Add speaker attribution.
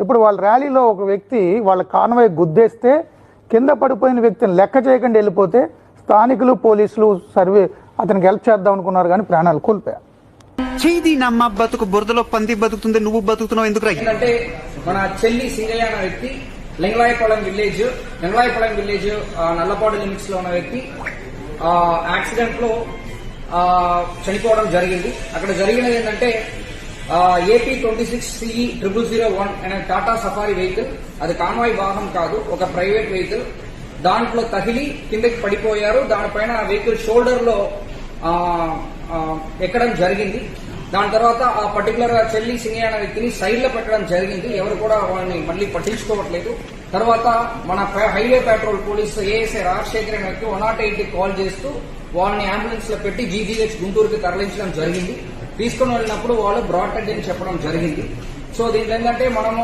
Speaker 1: ఇప్పుడు వాళ్ళ ర్యాలీలో ఒక వ్యక్తి వాళ్ళ కాన్వాయ్ గుద్దేస్తే కింద పడిపోయిన వ్యక్తిని లెక్క చేయకుండా వెళ్ళిపోతే స్థానికులు పోలీసులు సర్వే అతనికి హెల్ప్ చేద్దాం అనుకున్నారు కానీ ప్రాణాలు కోల్పోయారు.
Speaker 2: చేది నమ్మ బతుకు బురదలో పంది బతుకుతుంది నువ్వు బతుకుతున్నావు ఎందుకు
Speaker 3: ఏంటంటే మన చెల్లి సింగయ్య అనే వ్యక్తి లింగలాయపాలెం విలేజ్ లింగలాయపాలెం విలేజ్ నల్లపాడు లిమిట్స్లో ఉన్న వ్యక్తి ఆ, యాక్సిడెంట్లో ఆ, చనిపోవడం జరిగింది. అక్కడ జరిగినది ఏంటంటే AP twenty six CE triple zero one అనే టాటా సఫారీ వెహికల్ అది కాన్వాయ్ వాహనం కాదు ఒక ప్రైవేట్ వెహికల్ దాంట్లో తగిలి కిందకి పడిపోయారు. దానిపైన ఆ వెహికల్ షోల్డర్లో ఎక్కడం జరిగింది. దాని తర్వాత ఆ పర్టికులర్ చెల్లి సింగయ్య అనే వ్యక్తిని సైడ్లో పెట్టడం జరిగింది. ఎవరు కూడా వాళ్ళని మళ్ళీ పట్టించుకోవట్లేదు. తర్వాత మన highway patrol police ASI Rajasekhar అనే వ్యక్తి వన్ నాట్ ఎయిట్ కాల్ చేస్తూ వాళ్ళని అంబులెన్స్లో పెట్టి జీజీహెచ్ గుంటూరుకి తరలించడం జరిగింది. తీసుకుని వెళ్ళినప్పుడు వాళ్ళు బ్రాడ్ అని చెప్పడం జరిగింది. సో దీంట్లో ఏంటంటే మనము